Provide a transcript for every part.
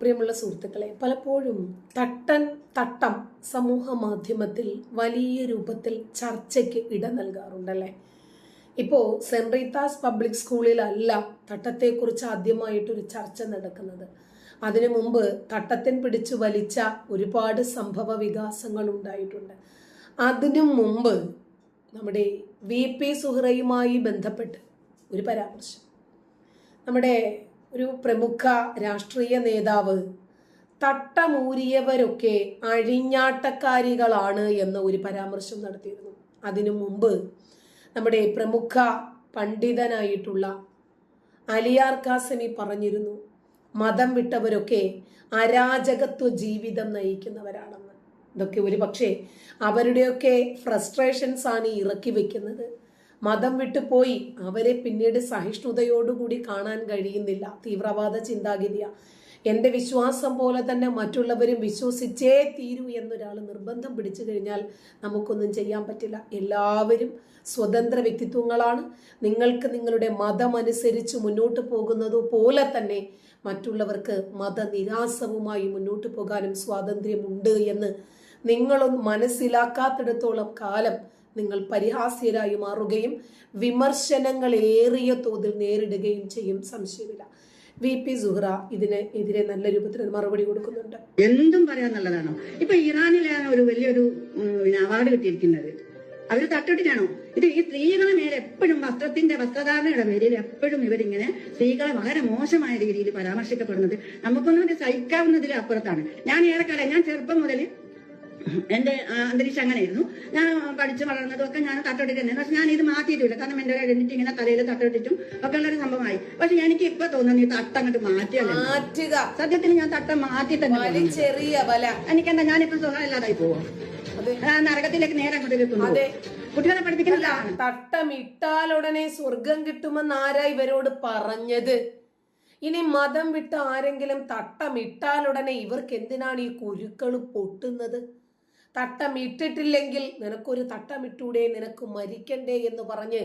പ്രിയമുള്ള സുഹൃത്തുക്കളെ പലപ്പോഴും തട്ടൻ തട്ടം സമൂഹ മാധ്യമത്തിൽ വലിയ രൂപത്തിൽ ചർച്ചയ്ക്ക് ഇട നൽകാറുണ്ടല്ലേ? ഇപ്പോൾ സെന്റ് പബ്ലിക് സ്കൂളിലല്ല തട്ടത്തെക്കുറിച്ച് ആദ്യമായിട്ടൊരു ചർച്ച നടക്കുന്നത്. അതിനു മുമ്പ് തട്ടത്തിൻ പിടിച്ചു വലിച്ച ഒരുപാട് സംഭവ വികാസങ്ങൾ ഉണ്ടായിട്ടുണ്ട് അതിനു മുമ്പ് നമ്മുടെ വി പി സുഹ്റയുമായി ബന്ധപ്പെട്ട് ഒരു പരാമർശം. നമ്മുടെ ഒരു പ്രമുഖ രാഷ്ട്രീയ നേതാവ്. തട്ടമൂരിയവരൊക്കെ അഴിഞ്ഞാട്ടക്കാരികളാണ് എന്ന ഒരു പരാമർശം നടത്തിയിരുന്നു. അതിനു മുമ്പ് നമ്മുടെ പ്രമുഖ പണ്ഡിതനായിട്ടുള്ള അലിയാർ കാസമി പറഞ്ഞിരുന്നു മതം വിട്ടവരൊക്കെ അരാജകത്വ ജീവിതം നയിക്കുന്നവരാണെന്ന്. ഇതൊക്കെ ഒരു പക്ഷേ അവരുടെയൊക്കെ ഫ്രസ്ട്രേഷൻസ് ആണ് ഇറക്കി വെക്കുന്നത്. മതം വിട്ടുപോയി അവരെ പിന്നീട് സഹിഷ്ണുതയോടുകൂടി കാണാൻ കഴിയുന്നില്ല. തീവ്രവാദ ചിന്താഗതിയ. എന്റെ വിശ്വാസം പോലെ തന്നെ മറ്റുള്ളവരും വിശ്വസിച്ചേ തീരൂ എന്നൊരാൾ നിർബന്ധം പിടിച്ചു കഴിഞ്ഞാൽ നമുക്കൊന്നും ചെയ്യാൻ പറ്റില്ല. എല്ലാവരും സ്വതന്ത്ര വ്യക്തിത്വങ്ങളാണ്. നിങ്ങൾക്ക് നിങ്ങളുടെ മതം അനുസരിച്ച് മുന്നോട്ട് പോകുന്നത് പോലെ തന്നെ മറ്റുള്ളവർക്ക് മതനിരാസവുമായി മുന്നോട്ട് പോകാനും സ്വാതന്ത്ര്യമുണ്ട് എന്ന് നിങ്ങളൊന്നും മനസ്സിലാക്കാത്തിടത്തോളം കാലം നിങ്ങൾ പരിഹാസ്യരായി മാറുകയും വിമർശനങ്ങൾ ഏറിയ തോതിൽ നേരിടുകയും ചെയ്യും. സംശയമില്ല. വി. പി. സുഹ്റ ഇതിന് എതിരെ നല്ല രൂപത്തിൽ മറുപടി കൊടുക്കുന്നുണ്ട്. എന്തും പറയാൻ നല്ലതാണോ? ഇപ്പൊ ഇറാനിലാണ് ഒരു വലിയൊരു അവാർഡ് കിട്ടിയിരിക്കുന്നത്. അവർ തട്ടിട്ടാണോ ഇത് ഈ സ്ത്രീകളെ മേലെ എപ്പോഴും വസ്ത്രത്തിന്റെ വസ്ത്രധാരണയുടെ പേരിൽ എപ്പോഴും ഇവരിങ്ങനെ സ്ത്രീകളെ വളരെ മോശമായ രീതിയിൽ പരാമർശിക്കപ്പെടുന്നത് നമുക്കൊന്നും സഹിക്കാവുന്നതിൽ അപ്പുറത്താണ് ഞാൻ ഏറെക്കാലം ഞാൻ ചെറുപ്പം മുതൽ എന്റെ അന്തരീക്ഷം അങ്ങനെയായിരുന്നു. ഞാൻ പഠിച്ചു വളർന്നതും ഒക്കെ ഞാൻ തട്ടോട്ടിട്ട് തന്നെ പക്ഷെ ഞാൻ ഇത് മാറ്റിയിട്ടില്ല. കാരണം എന്റെ ഐഡന്റിറ്റി ഇങ്ങനെ തലയിൽ തട്ടോട്ടിട്ടും ഒക്കെ ഉള്ളൊരു സംഭവമായി. പക്ഷെ എനിക്ക് ഇപ്പൊ തോന്നുന്നു ഈ തട്ടം അങ്ങോട്ട് മാറ്റിയല്ല? മാറ്റുക. സത്യത്തിൽ ഞാൻ തട്ട മാറ്റി തന്നെ ചെറിയ വല എനിക്കെന്താ ഞാനിപ്പോ സുഖമില്ലാതായി പോവാം. നരകത്തിലേക്ക് നേരെ അങ്ങോട്ട് എത്തുന്നു കുട്ടികളെ പഠിപ്പിക്കുന്നില്ല തട്ടമിട്ടാലുടനെ സ്വർഗം കിട്ടുമെന്ന് ആരാ ഇവരോട് പറഞ്ഞത്? ഇനി മതം വിട്ട് ആരെങ്കിലും തട്ടമിട്ടാലുടനെ ഇവർക്ക് എന്തിനാണ് ഈ കുരുക്കൾ പൊട്ടുന്നത്? തട്ടമിട്ടിട്ടില്ലെങ്കിൽ നിനക്കൊരു തട്ടമിട്ടൂടെ നിനക്ക് മരിക്കണ്ടേ എന്ന് പറഞ്ഞ്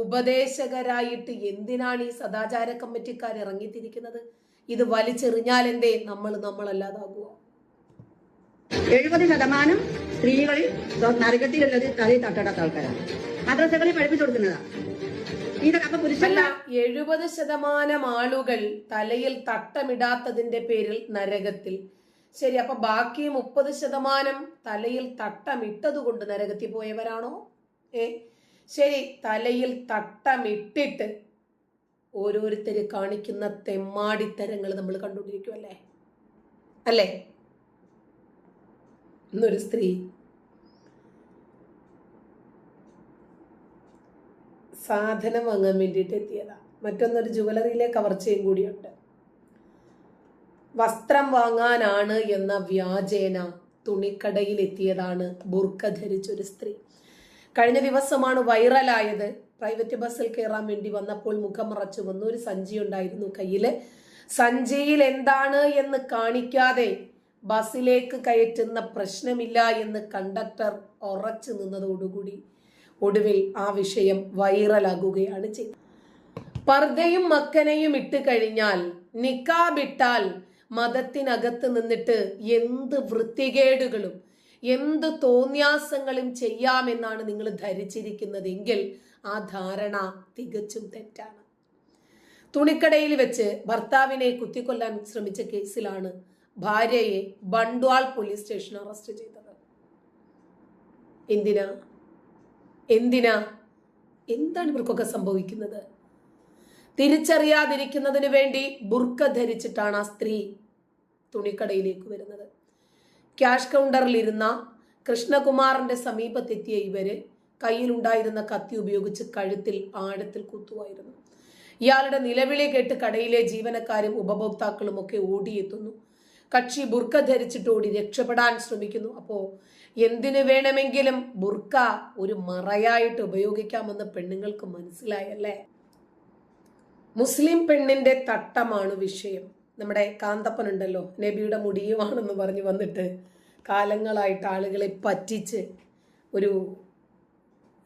ഉപദേശകരായിട്ട് എന്തിനാണ് ഈ സദാചാര കമ്മിറ്റിക്കാർ ഇറങ്ങിത്തിരിക്കുന്നത്? ഇത് വലിച്ചെറിഞ്ഞാൽ എന്തേ? നമ്മൾ നമ്മളല്ലാതാകുക. എഴുപത് ശതമാനം സ്ത്രീകളിൽ നരകത്തിലുള്ളത് തലയിൽ തട്ടടാത്ത ആൾക്കാരാണ്. മദ്രസകളിൽ പഠിപ്പിച്ചു കൊടുക്കുന്നതാണ് എഴുപത് ശതമാനം ആളുകൾ തലയിൽ തട്ടമിടാത്തതിന്റെ പേരിൽ നരകത്തിൽ. ശരി അപ്പൊ ബാക്കി മുപ്പത് ശതമാനം തലയിൽ തട്ടമിട്ടത് കൊണ്ട് നരകത്തിൽ പോയവരാണോ ഏ ശരി തലയിൽ തട്ടമിട്ടിട്ട് ഓരോരുത്തര് കാണിക്കുന്ന തെമ്മാടിത്തരങ്ങൾ നമ്മൾ കണ്ടുകൊണ്ടിരിക്കുമല്ലേ അല്ലേ? ഇന്നൊരു സ്ത്രീ സാധനം വാങ്ങാൻ വേണ്ടിയിട്ട് എത്തിയതാ. മറ്റൊന്നൊരു ജുവലറിയിലെ കവർച്ചയും കൂടിയുണ്ട്. വസ്ത്രം വാങ്ങാനാണ് എന്ന വ്യാജേന തുണിക്കടയിൽ എത്തിയതാണ് ബുർക്ക ധരിച്ചൊരു സ്ത്രീ. കഴിഞ്ഞ ദിവസമാണ് വൈറലായത്. പ്രൈവറ്റ് ബസ്സിൽ കയറാൻ വേണ്ടി വന്നപ്പോൾ മുഖം മറച്ചു വന്ന. ഒരു സഞ്ചി ഉണ്ടായിരുന്നു കയ്യിൽ. സഞ്ചിയിൽ എന്താണ് എന്ന് കാണിക്കാതെ ബസ്സിലേക്ക് കയറ്റുന്ന പ്രശ്നമില്ല എന്ന് കണ്ടക്ടർ ഉറച്ചു നിന്നതോടുകൂടി ഒടുവിൽ ആ വിഷയം വൈറലാകുകയാണ് ചെയ്തത്. പർദ്ദയും മക്കനെയും ഇട്ട് കഴിഞ്ഞാൽ നിക്കാബിട്ടാൽ മതത്തിനകത്ത് നിന്നിട്ട് എന്ത് വൃത്തികേടുകളും എന്ത് തോന്യാസങ്ങളും ചെയ്യാമെന്നാണ് നിങ്ങൾ ധരിച്ചിരിക്കുന്നതെങ്കിൽ ആ ധാരണ തികച്ചും തെറ്റാണ്. തുണിക്കടയിൽ വെച്ച് ഭർത്താവിനെ കുത്തിക്കൊല്ലാൻ ശ്രമിച്ച കേസിലാണ് ഭാര്യയെ ബണ്ട്വാൾ പോലീസ് സ്റ്റേഷൻ അറസ്റ്റ് ചെയ്തത്. എന്തിനാ? എന്തിനാ? എന്താണ് ഇവർക്കൊക്കെ സംഭവിക്കുന്നത്? തിരിച്ചറിയാതിരിക്കുന്നതിന് വേണ്ടി ബുർക്ക ധരിച്ചിട്ടാണ് ആ സ്ത്രീ തുണിക്കടയിലേക്ക് വരുന്നത്. ക്യാഷ് കൗണ്ടറിലിരുന്ന കൃഷ്ണകുമാറിന്റെ സമീപത്തെത്തിയ ഇവർ കയ്യിലുണ്ടായിരുന്ന കത്തി ഉപയോഗിച്ച് കഴുത്തിൽ ആഴത്തിൽ കുത്തുവായിരുന്നു ഇയാളുടെ നിലവിളി കേട്ട് കടയിലെ ജീവനക്കാരും ഉപഭോക്താക്കളും ഒക്കെ ഓടിയെത്തുന്നു. കക്ഷി ബുർക്ക ധരിച്ചിട്ട് ഓടി രക്ഷപ്പെടാൻ ശ്രമിക്കുന്നു. അപ്പോൾ എന്തിനു വേണമെങ്കിലും ബുർക്ക ഒരു മറയായിട്ട് ഉപയോഗിക്കാമെന്ന് പെണ്ണുങ്ങൾക്ക് മനസ്സിലായല്ലേ? മുസ്ലിം പെണ്ണിന്റെ തട്ടമാണ് വിഷയം. നമ്മുടെ കാന്തപ്പൻ ഉണ്ടല്ലോ നബിയുടെ മുടിയുമാണെന്ന് പറഞ്ഞു വന്നിട്ട് കാലങ്ങളായിട്ട് ആളുകളെ പറ്റിച്ച് ഒരു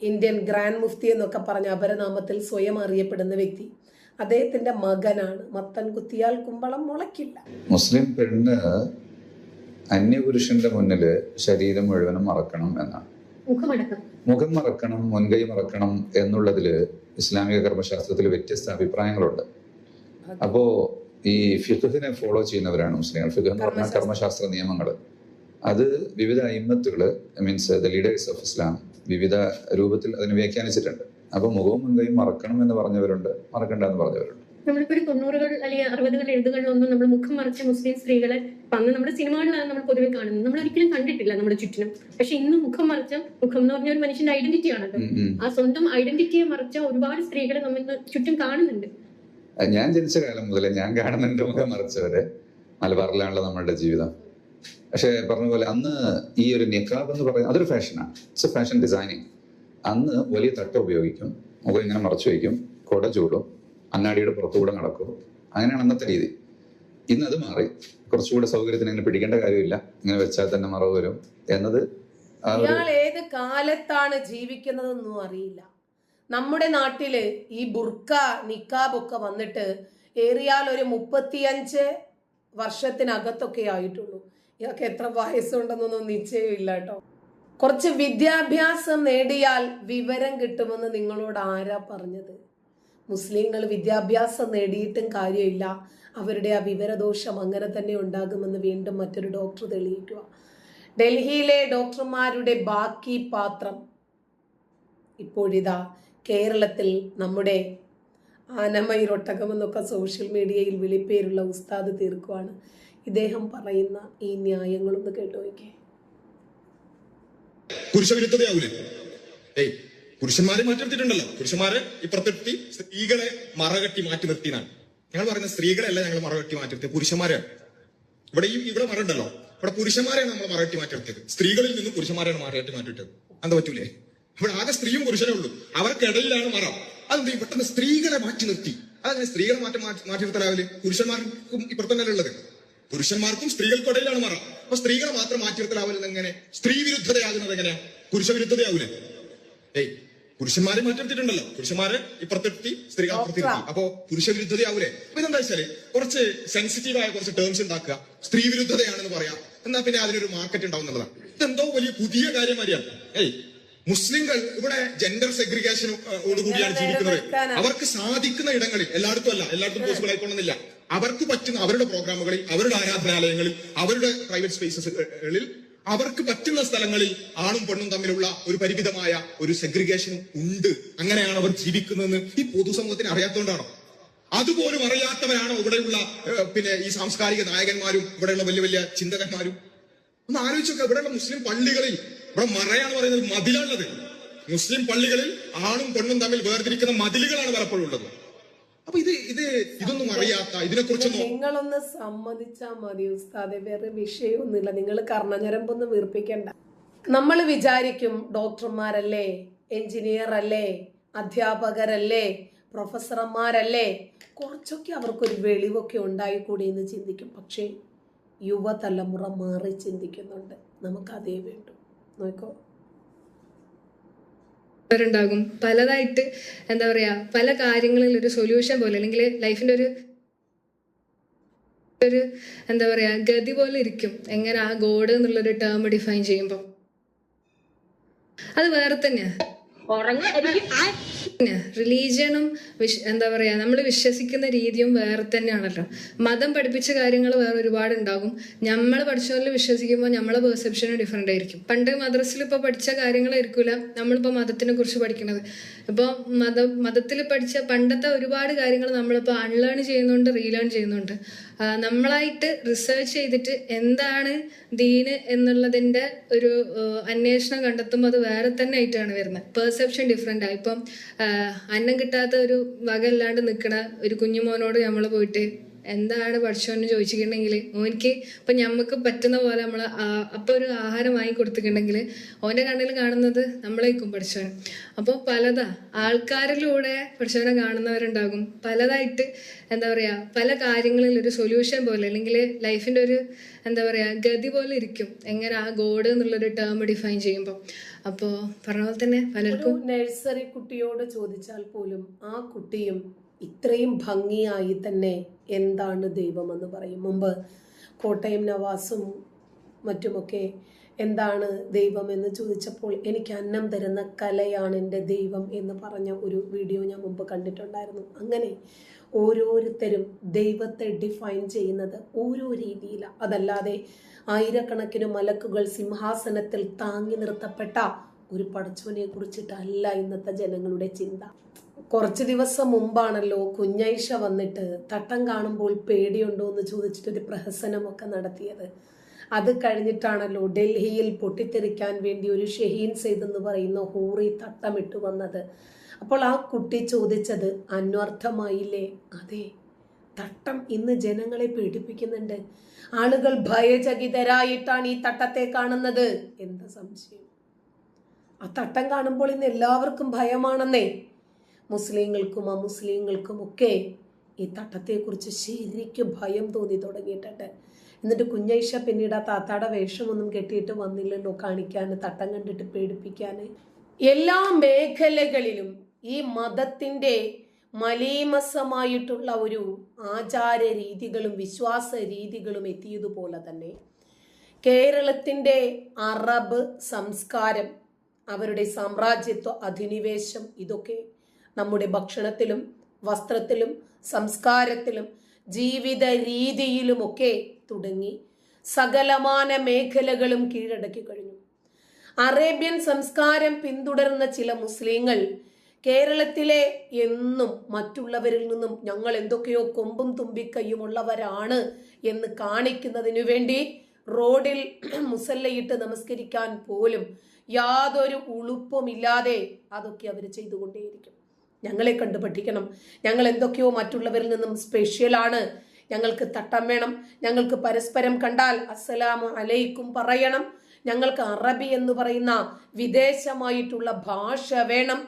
ഇന്ത്യൻ ഗ്രാൻഡ് മുഫ്തി എന്നൊക്കെ പറഞ്ഞ അപരനാമത്തിൽ സ്വയം അറിയപ്പെടുന്ന വ്യക്തി. അദ്ദേഹത്തിന്റെ മകനാണ്. മത്തൻ കുത്തിയാൽ കുമ്പളം മുളയ്ക്കില്ല. മുസ്ലിം പെണ്ണ് അന്യപുരുഷന്റെ മുന്നിൽ ശരീരം മുഴുവനും മറക്കണം എന്നാണ്. മുഖമടക്കം മുഖം മറക്കണം മുൻകൈ മറക്കണം എന്നുള്ളതിൽ ഇസ്ലാമിക കർമ്മശാസ്ത്രത്തിൽ വ്യത്യസ്ത അഭിപ്രായങ്ങളുണ്ട്. അപ്പോ ഈ ഫിഖിനെ ഫോളോ ചെയ്യുന്നവരാണ് മുസ്ലിങ്ങൾ. ഫിഖ് എന്ന് പറഞ്ഞാൽ കർമ്മശാസ്ത്ര. നിയമങ്ങൾ അത് വിവിധ അയിമത്തുകൾ means the leaders of Islam വിവിധ രൂപത്തിൽ അതിനെ വ്യാഖ്യാനിച്ചിട്ടുണ്ട്. അപ്പൊ മുഖവും മുൻകൈയും മറക്കണം എന്ന് പറഞ്ഞവരുണ്ട് മറക്കണ്ട എന്ന് പറഞ്ഞവരുണ്ട്. നമ്മളിപ്പോ ഒരു തൊണ്ണൂറുകൾ അല്ലെങ്കിൽ അറുപതുകൾ എഴുതുകളിലൊന്നും നമ്മൾ മുഖം മറച്ച മുസ്ലിം സ്ത്രീകളെ അന്ന് നമ്മുടെ സിനിമകളിലാണ് നമ്മൾ പൊതുവെ കാണുന്നത്. നമ്മൾ ഒരിക്കലും കണ്ടിട്ടില്ല നമ്മുടെ ചുറ്റിനും. പക്ഷെ ഇന്ന് മുഖം മറച്ച മുഖം എന്ന് പറഞ്ഞ ഒരു മനുഷ്യന്റെ ഐഡന്റിറ്റി ആണല്ലോ. ആ സ്വന്തം ഐഡന്റിറ്റിയെ മറച്ച ഒരുപാട് സ്ത്രീകളെ നമ്മൾ ചുറ്റും കാണുന്നുണ്ട്. ഞാൻ ജനിച്ച കാലം മുതലേ ഞാൻ കാണുന്നുണ്ട് മുഖം മറച്ചവരെ. മലബാറിലാണല്ലോ നമ്മളുടെ ജീവിതം. പക്ഷെ പറഞ്ഞ പോലെ അന്ന് ഈ ഒരു നിക്കാബ് എന്ന് പറയുന്നത് അതൊരു ഫാഷനാണ്. ഇറ്റ്സ് എ ഫാഷൻ ഡിസൈനിങ് അന്ന് വലിയ തട്ട ഉപയോഗിക്കും. മുഖം ഇങ്ങനെ മറച്ചു വയ്ക്കും. കൊട ചൂടും. അണ്ണാടിയുടെ പുറത്തുകൂടെ നടക്കും. അങ്ങനെയാണ് അന്നത്തെ രീതി. ഇന്ന് അത് മാറി. കുറച്ചുകൂടെ സൗകര്യത്തിന് അങ്ങനെ പിടിക്കേണ്ട കാര്യമില്ല. ഇങ്ങനെ വെച്ചാൽ തന്നെ മറവ് വരും എന്നത് ഏത് കാലത്താണ് ജീവിക്കുന്നതെന്നും അറിയില്ല. നമ്മുടെ നാട്ടിൽ ഈ ബുർക്ക നിക്കാബൊക്കെ വന്നിട്ട് ഏറിയാൽ ഒരു മുപ്പത്തിയഞ്ച് വർഷത്തിനകത്തൊക്കെ ആയിട്ടുള്ളൂ. ഇയാൾക്ക് എത്ര വയസ്സുണ്ടെന്നൊന്നും നിശ്ചയമില്ല കേട്ടോ. കുറച്ച് വിദ്യാഭ്യാസം നേടിയാൽ വിവരം കിട്ടുമെന്ന് നിങ്ങളോട് ആരാ പറഞ്ഞത്? മുസ്ലിങ്ങൾ വിദ്യാഭ്യാസം നേടിയിട്ടും കാര്യമില്ല. അവരുടെ ആ വിവരദോഷം അങ്ങനെ തന്നെ ഉണ്ടാകുമെന്ന് വീണ്ടും മറ്റൊരു ഡോക്ടർ തെളിയിക്കുക. ഡൽഹിയിലെ ഡോക്ടർമാരുടെ ബാക്കി പാത്രം. ഇപ്പോഴിതാ കേരളത്തിൽ നമ്മുടെ ആനമയിരൊട്ടകം എന്നൊക്കെ സോഷ്യൽ മീഡിയയിൽ വിളിപ്പേരുള്ള ഉസ്താദ് തീർക്കുവാണ്. ഇദ്ദേഹം പറയുന്ന ഈ ന്യായങ്ങളൊന്ന് കേട്ടു നോക്കേ ഏയ് പുരുഷന്മാരെ മാറ്റി നിർത്തിയിട്ടുണ്ടല്ലോ പുരുഷന്മാരെ ഇപ്പുറത്തെത്തി സ്ത്രീകളെ മറകട്ടി മാറ്റി നിർത്തിയാണ് ഞങ്ങൾ പറയുന്ന സ്ത്രീകളെയല്ല ഞങ്ങൾ മറകട്ടി മാറ്റി നിർത്തിയത് പുരുഷന്മാരെയാണ്. ഇവിടെ ഈ ഇവിടെ മറ ഉണ്ടല്ലോ ഇവിടെ പുരുഷന്മാരെയാണ് നമ്മൾ മറകട്ടി മാറ്റി നിർത്തിയത്. സ്ത്രീകളിൽ നിന്നും പുരുഷന്മാരെയാണ് മറകെട്ടി മാറ്റിയിട്ടത് അന്ത പറ്റൂലേ? ഇവിടെ ആകെ സ്ത്രീയും പുരുഷനേ ഉള്ളൂ. അവർക്കിടയിലാണ് മറ. ചെയ്യും? പെട്ടെന്ന് സ്ത്രീകളെ മാറ്റി നിർത്തി. അതങ്ങനെ സ്ത്രീകളെ മാറ്റി മാറ്റി മാറ്റി നിർത്തലാവില്ല പുരുഷന്മാർക്കും ഇപ്പുറത്തന്നെ ഉള്ളത്? പുരുഷന്മാർക്കും സ്ത്രീകൾക്കും ഇടയിലാണ് മറ. അപ്പൊ സ്ത്രീകളെ മാത്രം മാറ്റി നിർത്തലാവുന്നത് എങ്ങനെ സ്ത്രീ വിരുദ്ധതയാകുന്നത് എങ്ങനെയാ? പുരുഷ വിരുദ്ധതയാവൂലേ ഏയ് പുരുഷന്മാരെ മാറ്റിയെടുത്തിട്ടുണ്ടല്ലോ പുരുഷന്മാരെ ഇപ്പുറത്തെത്തി സ്ത്രീകൾ അപ്പുറത്തെത്തി. അപ്പോ പുരുഷ വിരുദ്ധതയാവൂലേ അപ്പൊ ഇതെന്താ വെച്ചാൽ കുറച്ച് സെൻസിറ്റീവ് ആയ കുറച്ച് ടേംസ് ഉണ്ടാക്കുക. സ്ത്രീ വിരുദ്ധതയാണെന്ന് പറയാം. എന്നാ പിന്നെ അതിനൊരു മാർക്കറ്റ് ഉണ്ടാവും എന്നുള്ളതാണ്. ഇതെന്തോ വലിയ പുതിയ കാര്യം മാതിരിയാണ് ഏയ് മുസ്ലിങ്ങൾ ഇവിടെ ജെൻഡർ സെഗ്രിഗേഷൻ കൂടിയാണ് ജീവിക്കുന്നത്. അവർക്ക് സാധിക്കുന്ന ഇടങ്ങളിൽ എല്ലായിടത്തും അല്ല എല്ലായിടത്തും പോസിബിൾ ആയിക്കൊള്ളുന്നില്ല. അവർക്ക് പറ്റുന്ന അവരുടെ പ്രോഗ്രാമുകളിൽ അവരുടെ ആരാധനാലയങ്ങളിൽ അവരുടെ പ്രൈവറ്റ് സ്പേസസുകളിൽ അവർക്ക് പറ്റുന്ന സ്ഥലങ്ങളിൽ ആണും പെണ്ണും തമ്മിലുള്ള ഒരു പരിമിതമായ ഒരു സെഗ്രിഗേഷൻ ഉണ്ട്. അങ്ങനെയാണ് അവർ ജീവിക്കുന്നതെന്ന് ഈ പൊതുസമൂഹത്തിന് അറിയാത്തതുകൊണ്ടാണോ? അതുപോലും അറിയാത്തവരാണോ ഇവിടെയുള്ള പിന്നെ ഈ സാംസ്കാരിക നായകന്മാരും ഇവിടെയുള്ള വലിയ വലിയ ചിന്തകന്മാരും? ഒന്ന് ആലോചിച്ചൊക്കെ ഇവിടെയുള്ള മുസ്ലിം പള്ളികളിൽ ഇവിടെ മറയാണ് പറയുന്നത് മതിലാണുള്ളത് മുസ്ലിം പള്ളികളിൽ ആണും പെണ്ണും തമ്മിൽ വേർതിരിക്കുന്ന മതിലുകളാണ് പലപ്പോഴും ഉള്ളത്. അപ്പൊ ഇത് ഇത് ഇതൊന്നും അറിയാത്ത ഇതിനെ കുറിച്ചൊന്നും നിങ്ങളൊന്ന് സമ്മതിച്ചാ മതി ഉസ്താദെ വേറെ വിഷയമൊന്നുമില്ല. നിങ്ങൾ കർണഞ്ഞരമ്പൊന്നും വീർപ്പിക്കണ്ട. നമ്മൾ വിചാരിക്കും ഡോക്ടർമാരല്ലേ എഞ്ചിനീയർ അല്ലേ അധ്യാപകരല്ലേ പ്രൊഫസർമാരല്ലേ. കുറച്ചൊക്കെ അവർക്കൊരു വെളിവൊക്കെ ഉണ്ടായിക്കൂടി എന്ന് ചിന്തിക്കും. പക്ഷേ യുവതലമുറ മാറി ചിന്തിക്കുന്നുണ്ട്. നമുക്ക് അതേ വേണ്ടു. നോക്കോ. ഉണ്ടാകും പലതായിട്ട് എന്താ പറയാ പല കാര്യങ്ങളിൽ ഒരു സൊല്യൂഷൻ പോലെ അല്ലെങ്കിൽ ലൈഫിന്റെ ഒരു ഒരു എന്താ പറയാ ഗതി പോലെ ഇരിക്കും എങ്ങനെ ആ ഗോഡ് എന്നുള്ളൊരു ടേം ഡിഫൈൻ ചെയ്യുമ്പോൾ അത് വേറെ തന്നെയാ റിലീജിയനും വിശ് എന്താ പറയാ നമ്മൾ വിശ്വസിക്കുന്ന രീതിയും വേറെ തന്നെയാണല്ലോ. മതം പഠിപ്പിച്ച കാര്യങ്ങൾ വേറെ ഒരുപാട് ഉണ്ടാകും നമ്മൾ പഠിച്ചവരിൽ വിശ്വസിക്കുമ്പോൾ നമ്മളെ പെർസെപ്ഷനും ഡിഫറെന്റ് ആയിരിക്കും. പണ്ട് മദ്രസിൽ ഇപ്പോൾ പഠിച്ച കാര്യങ്ങളായിരിക്കില്ല നമ്മളിപ്പോൾ മതത്തിനെ കുറിച്ച് പഠിക്കുന്നത്. ഇപ്പോൾ മത മതത്തിൽ പഠിച്ച പണ്ടത്തെ ഒരുപാട് കാര്യങ്ങൾ നമ്മളിപ്പോൾ അൺലേൺ ചെയ്യുന്നുണ്ട് റീലേൺ ചെയ്യുന്നുണ്ട്. നമ്മളായിട്ട് റിസർച്ച് ചെയ്തിട്ട് എന്താണ് ദീന് എന്നുള്ളതിന്റെ ഒരു അന്വേഷണം കണ്ടെത്തുമ്പോൾ അത് വേറെ തന്നെ ആയിട്ടാണ് വരുന്നത് പെർസെപ്ഷൻ ഡിഫറെന്റ് ആയി ഇപ്പം അന്നം കിട്ടാത്ത ഒരു വക ഇല്ലാണ്ട് നിൽക്കണ ഒരു കുഞ്ഞുമോനോട് നമ്മൾ പോയിട്ട് എന്താണ് പഠിച്ചോന്ന് ചോദിച്ചിട്ടുണ്ടെങ്കിൽ ഓനിക്ക് ഇപ്പം ഞമ്മക്ക് പറ്റുന്ന പോലെ നമ്മൾ അപ്പോൾ ഒരു ആഹാരം വാങ്ങി കൊടുത്തിട്ടുണ്ടെങ്കിൽ ഓന്റെ കണ്ണിൽ കാണുന്നത് നമ്മളേക്കും പഠിച്ചവൻ അപ്പോൾ പലതാ ആൾക്കാരിലൂടെ പഠിച്ചവനെ കാണുന്നവരുണ്ടാകും. പലതായിട്ട് എന്താ പറയുക പല കാര്യങ്ങളിൽ ഒരു സൊല്യൂഷൻ പോലെ അല്ലെങ്കിൽ ലൈഫിന്റെ ഒരു എന്താ പറയുക ഗതി പോലെ ഇരിക്കും. എങ്ങനെ ആ ഗോഡ് എന്നുള്ളൊരു ടേം ഡിഫൈൻ ചെയ്യുമ്പോൾ അപ്പോൾ പറഞ്ഞ പോലെ തന്നെ പലർക്കും നഴ്സറി കുട്ടിയോട് ചോദിച്ചാൽ പോലും ആ കുട്ടിയും ഇത്രയും ഭംഗിയായി തന്നെ എന്താണ് ദൈവമെന്ന് പറയും. മുമ്പ് കോട്ടയം നവാസും മറ്റുമൊക്കെ എന്താണ് ദൈവം എന്ന് ചോദിച്ചപ്പോൾ എനിക്ക് അന്നം തരുന്ന കലയാണ് എന്റെ ദൈവം എന്ന് പറഞ്ഞ ഒരു വീഡിയോ ഞാൻ മുമ്പ് കണ്ടിട്ടുണ്ടായിരുന്നു. അങ്ങനെ ഓരോരുത്തരും ദൈവത്തെ ഡിഫൈൻ ചെയ്യുന്നത് ഓരോ രീതിയിലാണ് അതല്ലാതെ ആയിരക്കണക്കിന് മലക്കുകൾ സിംഹാസനത്തിൽ താങ്ങി നിർത്തപ്പെട്ട ഒരു പടച്ചോനെ കുറിച്ചിട്ടല്ല ഇന്നത്തെ ജനങ്ങളുടെ ചിന്ത. കുറച്ച് ദിവസം മുമ്പാണല്ലോ കുഞ്ഞൈഷ വന്നിട്ട് തട്ടം കാണുമ്പോൾ പേടിയുണ്ടോ എന്ന് ചോദിച്ചിട്ടൊരു പ്രഹസനമൊക്കെ നടത്തിയത്. അത് കഴിഞ്ഞിട്ടാണല്ലോ ഡൽഹിയിൽ പൊട്ടിത്തെറിക്കാൻ വേണ്ടി ഒരു ഷഹീൻ സെയ്ദ് എന്ന് പറയുന്ന ഹൂറി തട്ടമിട്ട് വന്നത്. അപ്പോൾ ആ കുട്ടി ചോദിച്ചത് അന്വർത്ഥമായില്ലേ? അതെ തട്ടം ഇന്ന് ജനങ്ങളെ പേടിപ്പിക്കുന്നുണ്ട് ആളുകൾ ഭയചകിതരായിട്ടാണ് ഈ തട്ടത്തെ കാണുന്നത്. എന്താ സംശയം? ആ തട്ടം കാണുമ്പോൾ ഇന്ന് എല്ലാവർക്കും ഭയമാണെന്നേ. മുസ്ലിങ്ങൾക്കും അമുസ്ലിങ്ങൾക്കും ഒക്കെ ഈ തട്ടത്തെക്കുറിച്ച് ശരിക്കും ഭയം തോന്നി തുടങ്ങിയിട്ടുണ്ട്. എന്നിട്ട് കുഞ്ഞൈഷ പിന്നീട് ആ താത്താടെ വേഷമൊന്നും കെട്ടിയിട്ട് വന്നില്ലല്ലോ കാണിക്കാൻ തട്ടം കണ്ടിട്ട് പേടിപ്പിക്കാൻ എല്ലാ മേഖലകളിലും ഈ മതത്തിന്റെ മലീമസമായിട്ടുള്ള ഒരു ആചാര രീതികളും വിശ്വാസ രീതികളും എത്തിയതുപോലെ തന്നെ കേരളത്തിന്റെ അറബ് സംസ്കാരം അവരുടെ സാമ്രാജ്യത്വ അധിനിവേശം ഇതൊക്കെ നമ്മുടെ ഭക്ഷണത്തിലും വസ്ത്രത്തിലും സംസ്കാരത്തിലും ജീവിത രീതിയിലുമൊക്കെ തുടങ്ങി സകലമാന മേഖലകളും കീഴടക്കി കഴിഞ്ഞു. അറേബ്യൻ സംസ്കാരം പിന്തുടരുന്ന ചില മുസ്ലിങ്ങൾ കേരളത്തിലെ എന്നും മറ്റുള്ളവരിൽ നിന്നും ഞങ്ങൾ എന്തൊക്കെയോ കൊമ്പും തുമ്പിക്കൈയുമുള്ളവരാണ് എന്ന് കാണിക്കുന്നതിനു വേണ്ടി റോഡിൽ മുസല്ലയിട്ട് നമസ്കരിക്കാൻ പോലും യാതൊരു ഉളുപ്പുമില്ലാതെ അതൊക്കെ അവർ ചെയ്തുകൊണ്ടേയിരിക്കും. ഞങ്ങളെ കണ്ട് പഠിക്കണം ഞങ്ങൾ എന്തൊക്കെയോ മറ്റുള്ളവരിൽ നിന്നും സ്പെഷ്യലാണ് ഞങ്ങൾക്ക് തട്ടം വേണം. ഞങ്ങൾക്ക് പരസ്പരം കണ്ടാൽ അസ്സലാമു അലൈക്കും പറയണം. ഞങ്ങൾക്ക് അറബി എന്ന് പറയുന്ന വിദേശമായിട്ടുള്ള ഭാഷ വേണം.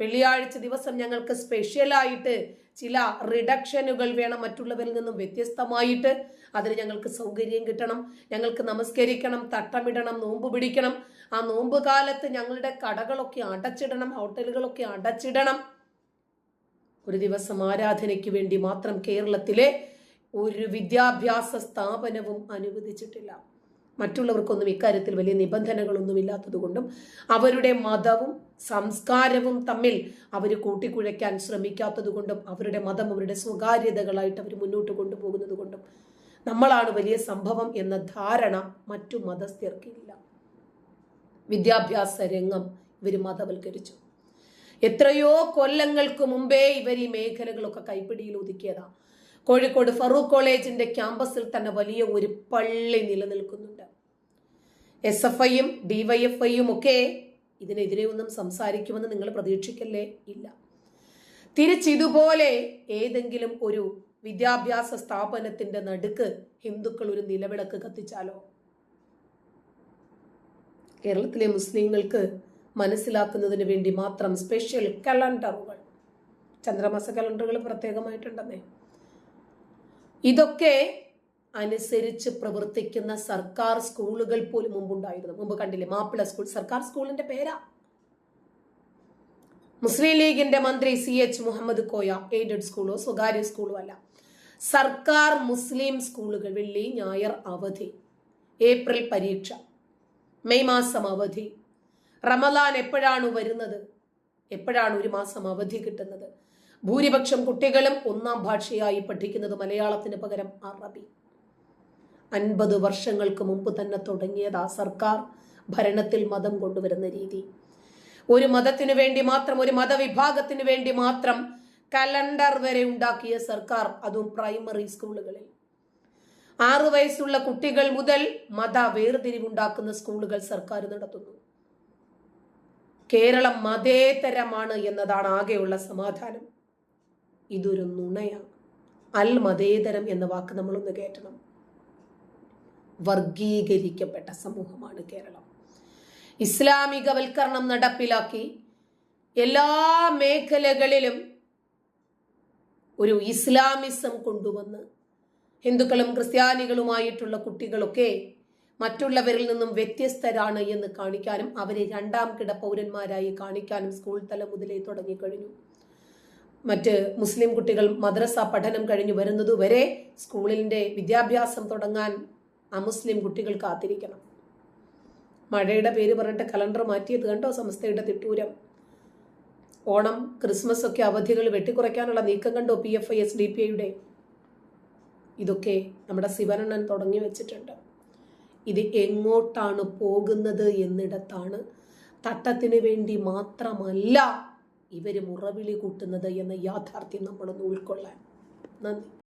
വെള്ളിയാഴ്ച ദിവസം ഞങ്ങൾക്ക് സ്പെഷ്യലായിട്ട് ചില റിഡക്ഷനുകൾ വേണം മറ്റുള്ളവരിൽ നിന്നും വ്യത്യസ്തമായിട്ട്. അതിന് ഞങ്ങൾക്ക് സൗകര്യം കിട്ടണം. ഞങ്ങൾക്ക് നമസ്കരിക്കണം തട്ടമിടണം നോമ്പ് പിടിക്കണം. ആ നോമ്പ് കാലത്ത് ഞങ്ങളുടെ കടകളൊക്കെ അടച്ചിടണം ഹോട്ടലുകളൊക്കെ അടച്ചിടണം. ഒരു ദിവസം ആരാധനയ്ക്ക് വേണ്ടി മാത്രം കേരളത്തിലെ ഒരു വിദ്യാഭ്യാസ സ്ഥാപനവും അനുവദിച്ചിട്ടില്ല. മറ്റുള്ളവർക്കൊന്നും ഇക്കാര്യത്തിൽ വലിയ നിബന്ധനകളൊന്നും ഇല്ലാത്തതുകൊണ്ടും അവരുടെ മതവും സംസ്കാരവും തമ്മിൽ അവർ കൂട്ടിക്കുഴയ്ക്കാൻ ശ്രമിക്കാത്തതുകൊണ്ടും അവരുടെ മതം അവരുടെ സ്വകാര്യതകളായിട്ട് അവർ മുന്നോട്ട് കൊണ്ടുപോകുന്നത് കൊണ്ടും നമ്മളാണ് വലിയ സംഭവം എന്ന ധാരണ മറ്റു മതസ്ഥർക്കില്ല. വിദ്യാഭ്യാസ രംഗം ഇവർ മതവൽക്കരിച്ചു. എത്രയോ കൊല്ലങ്ങൾക്ക് മുമ്പേ ഇവർ ഈ മേഖലകളൊക്കെ കൈപ്പിടിയിൽ ഒതുക്കിയതാ. കോഴിക്കോട് ഫറൂഖ് കോളേജിന്റെ ക്യാമ്പസിൽ തന്നെ വലിയ ഒരു പള്ളി നിലനിൽക്കുന്നുണ്ട്. എസ് എഫ് ഐയും ഡിവൈഎഫ്ഐയും ഒക്കെ ഇതിനെതിരെ ഒന്നും സംസാരിക്കുമെന്ന് നിങ്ങൾ പ്രതീക്ഷിക്കല്ലേ? ഇല്ല. തിരിച്ചിതുപോലെ ഏതെങ്കിലും ഒരു വിദ്യാഭ്യാസ സ്ഥാപനത്തിന്റെ നടുക്ക് ഹിന്ദുക്കൾ ഒരു നിലവിളക്ക് കത്തിച്ചാലോ? കേരളത്തിലെ മുസ്ലിങ്ങൾക്ക് മനസ്സിലാക്കുന്നതിന് വേണ്ടി മാത്രം സ്പെഷ്യൽ കലണ്ടറുകൾ ചന്ദ്രമാസ കലണ്ടറുകൾ പ്രത്യേകമായിട്ടുണ്ടെന്നേ. ഇതൊക്കെ അനുസരിച്ച് പ്രവർത്തിക്കുന്ന സർക്കാർ സ്കൂളുകൾ പോലും മുമ്പുണ്ടായിരുന്നു. മുമ്പ് കണ്ടില്ലേ? മാപ്പിള സ്കൂൾ. സർക്കാർ സ്കൂളിന്റെ പേരാ. മുസ്ലിം ലീഗിന്റെ മന്ത്രി C H Muhammad Koya aided സ്കൂളോ സ്വകാര്യ സ്കൂളോ അല്ല. സർക്കാർ മുസ്ലിം സ്കൂളുകൾ വെള്ളി ഞായർ അവധി ഏപ്രിൽ പരീക്ഷ മെയ് മാസം അവധി റമലാൻ എപ്പോഴാണ് വരുന്നത്? എപ്പോഴാണ് ഒരു മാസം അവധി കിട്ടുന്നത്? ഭൂരിപക്ഷം കുട്ടികളും ഒന്നാം ഭാഷയായി പഠിക്കുന്നത് മലയാളത്തിന് പകരം അറബി. അൻപത് വർഷങ്ങൾക്ക് മുമ്പ് തന്നെ തുടങ്ങിയത് ആ സർക്കാർ ഭരണത്തിൽ മതം കൊണ്ടുവരുന്ന രീതി. ഒരു മതത്തിനു വേണ്ടി മാത്രം ഒരു മതവിഭാഗത്തിന് വേണ്ടി മാത്രം കലണ്ടർ വരെ ഉണ്ടാക്കിയ സർക്കാർ അതും പ്രൈമറി സ്കൂളുകളിൽ. ആറു വയസ്സുള്ള കുട്ടികൾ മുതൽ മത വേർതിരിവുണ്ടാക്കുന്ന സ്കൂളുകൾ സർക്കാർ നടത്തുന്നു. കേരളം മതേതരമാണ് എന്നതാണ് ആകെയുള്ള സമാധാനം. ഇതൊരു നുണയാണ്. അൽ മതേതരം എന്ന വാക്ക് നമ്മളൊന്ന് കേട്ടണം വർഗീകരിക്കപ്പെട്ട സമൂഹമാണ് കേരളം. ഇസ്ലാമികവൽക്കരണം നടപ്പിലാക്കി എല്ലാ മേഖലകളിലും ഒരു ഇസ്ലാമിസം കൊണ്ടുവന്ന് ഹിന്ദുക്കളും ക്രിസ്ത്യാനികളുമായിട്ടുള്ള കുട്ടികളൊക്കെ മറ്റുള്ളവരിൽ നിന്നും വ്യത്യസ്തരാണ് എന്ന് കാണിക്കാനും അവരെ രണ്ടാം കിട പൗരന്മാരായി കാണിക്കാനും സ്കൂൾ തലം മുതലേ തുടങ്ങിക്കഴിഞ്ഞു. മറ്റ് മുസ്ലിം കുട്ടികൾ മദ്രസ പഠനം കഴിഞ്ഞു വരുന്നതുവരെ സ്കൂളിന്റെ വിദ്യാഭ്യാസം തുടങ്ങാൻ അമുസ്ലിം കുട്ടികൾ കാത്തിരിക്കണം. മഴയുടെ പേര് പറഞ്ഞിട്ട് കലണ്ടർ മാറ്റിയത് കണ്ടോ സംസ്ഥയുടെ തിട്ടൂരം? ഓണം ക്രിസ്മസ് ഒക്കെ അവധികൾ വെട്ടിക്കുറയ്ക്കാനുള്ള നീക്കം കണ്ടോ P F I S D P ഐയുടെ? ഇതൊക്കെ നമ്മുടെ ശിവനണ്ണൻ തുടങ്ങി വെച്ചിട്ടുണ്ട്. ഇത് എങ്ങോട്ടാണ് പോകുന്നത് എന്നിടത്താണ് തട്ടത്തിന് വേണ്ടി മാത്രമല്ല ഇവർ മുറവിളി കൂട്ടുന്നത് എന്ന യാഥാർത്ഥ്യം നമ്മളൊന്ന് ഉൾക്കൊള്ളാൻ. നന്ദി.